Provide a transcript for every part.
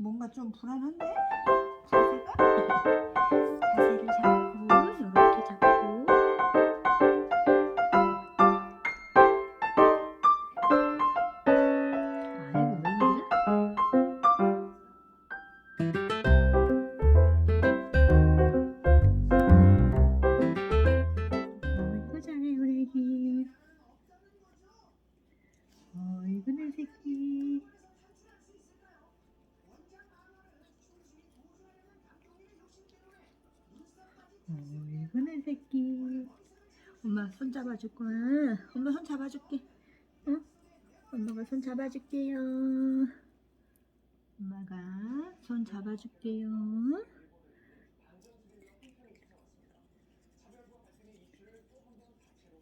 뭔가 좀 불안한데? 자세가? 자세를 잡고 내 새끼 엄마 손 잡아줄 거야 엄마 손 잡아줄게 응? 엄마가 손 잡아줄게요 엄마가 손 잡아줄게요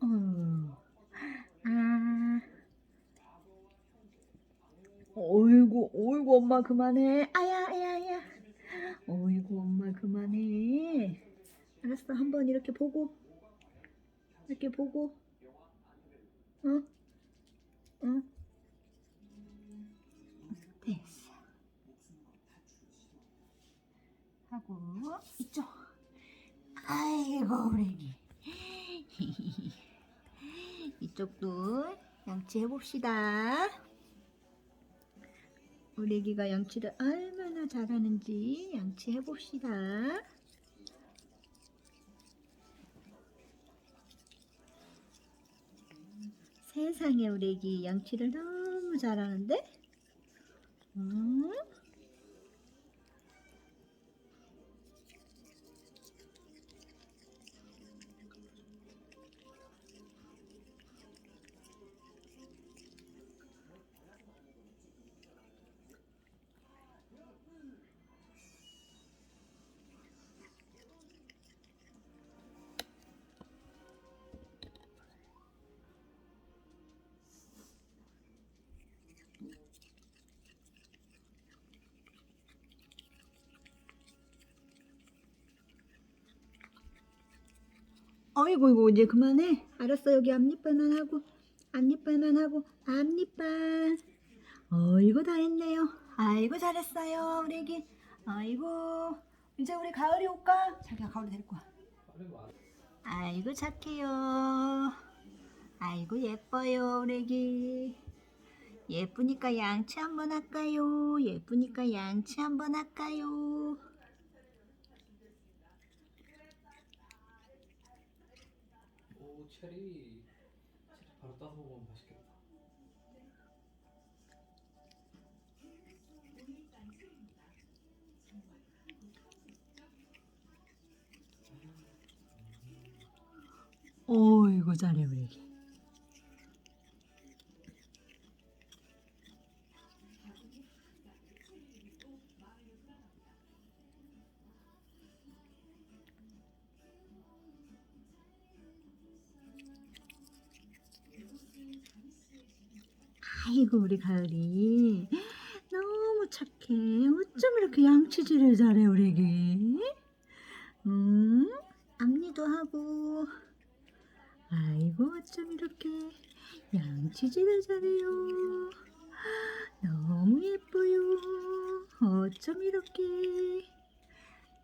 어. 아. 어이구, 어이구, 엄마 그만해. 아야, 아야, 아야. 어이구, 엄마 그만해. 알았어, 한번 이렇게 보고. 이렇게 보고. 어? 어? 됐어. 하고, 이쪽. 아이고, 애기. 이쪽도 양치해 봅시다. 우리 애기가 양치를 얼마나 잘하는지 양치해 봅시다. 세상에 우리 애기 양치를 너무 잘하는데? 음? 어이구 이거 이제 그만해. 알았어 여기 앞니빨만 하고 앞니빨만 하고 앞니빨. 어이구 다 했네요. 아이고 잘했어요 우리 애기. 아이고 이제 우리 가을이 올까? 자기가 가을이 데리고 와. 아이고 착해요. 아이고 예뻐요 우리 애기. 예쁘니까 양치 한번 할까요? 예쁘니까 양치 한번 할까요? 오 체리 체리 바로 따서 먹으면 맛있겠다. 어이구 잘해 우리. 아이고 우리 가을이 너무 착해. 어쩜 이렇게 양치질을 잘해 우리 애기? 음, 앞니도 하고. 아이고 어쩜 이렇게 양치질을 잘해요. 너무 예뻐요. 어쩜 이렇게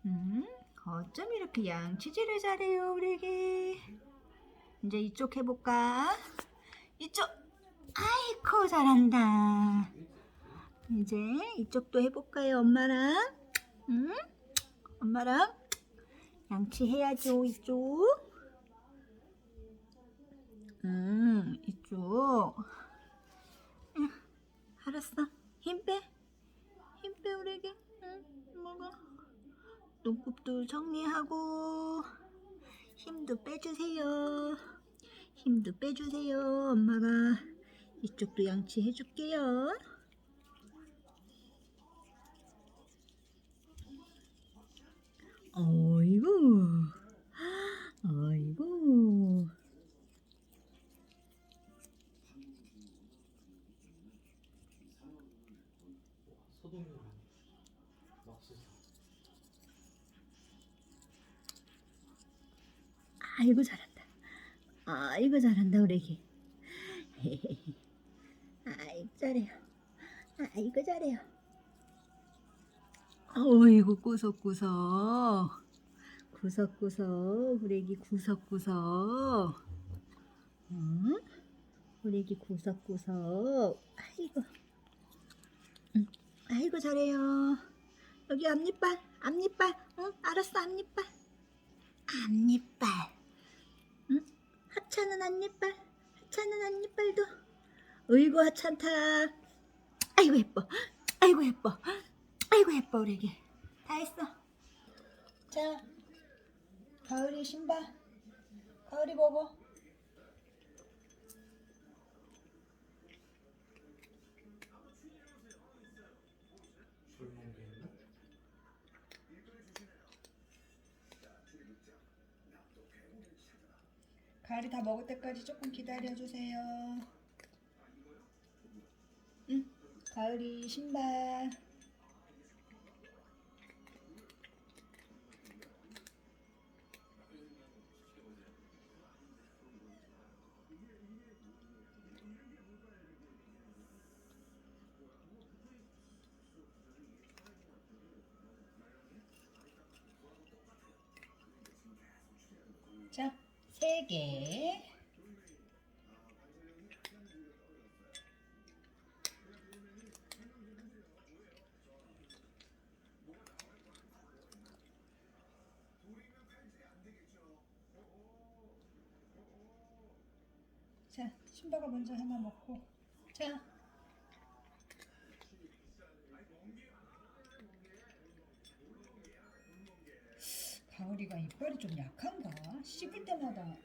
음, 어쩜 이렇게 양치질을 잘해요 우리 애기. 이제 이쪽 해볼까? 이쪽. 아이고 잘한다. 이제 이쪽도 해볼까요 엄마랑? 응? 엄마랑 양치해야죠 이쪽. 음, 이쪽. 응, 알았어. 힘 빼. 힘 빼, 우리 애기. 응, 먹어. 눈곱도 정리하고, 힘도 빼주세요. 힘도 빼주세요. 엄마가 이쪽도 양치해 줄게요. 어이구. 어이구. 맙소사. 아이고 잘한다. 아이고 잘한다 우리 애기. 잘해요. 아이고 잘해요. 어이구 구석구석. 구석구석 우리 애기 구석구석. 응? 우리 애기 구석구석. 아이고. 응. 아이고 잘해요. 여기 앞니빨 앞니빨. 응 알았어 앞니빨. 앞니빨. 응? 하찮은 앞니빨 하찮은 앞니빨도 어이구 하찮다. 아이고 예뻐. 아이고 예뻐. 아이고 예뻐 우리 애기 다 했어. 자 가을이 신발. 가을이 보고? 가을이 다 먹을 때까지 조금 기다려주세요 가을이 신발 자, 세 개. 신바가 먼저 하나 먹고. 자. 가을이가 이빨이 좀 약한가? 씹을 때마다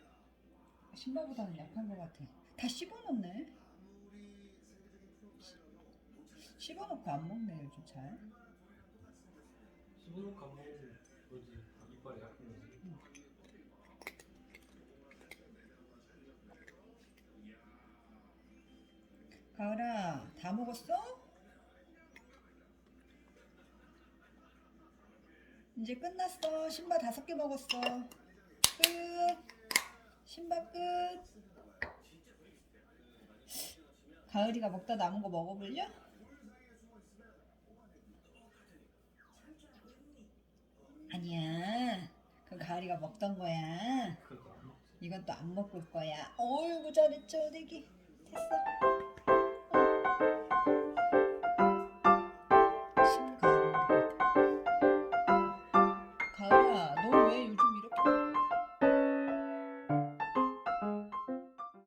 신바보다는 약한 것 같아. 다 씹어놓네. 씹어놓고 안 먹네 요즘 잘. 씹어놓고 안 먹으면 뭐지 이빨이 약한 가을아, 다 먹었어? 이제 끝났어. 신바 다섯 개 먹었어. 끝. 신바 끝. 가을이가 먹다 남은 거 먹어볼려? 아니야. 그 가을이가 먹던 거야. 이건 또 안 먹을 거야. 어이구 잘했죠, 애기. 됐어.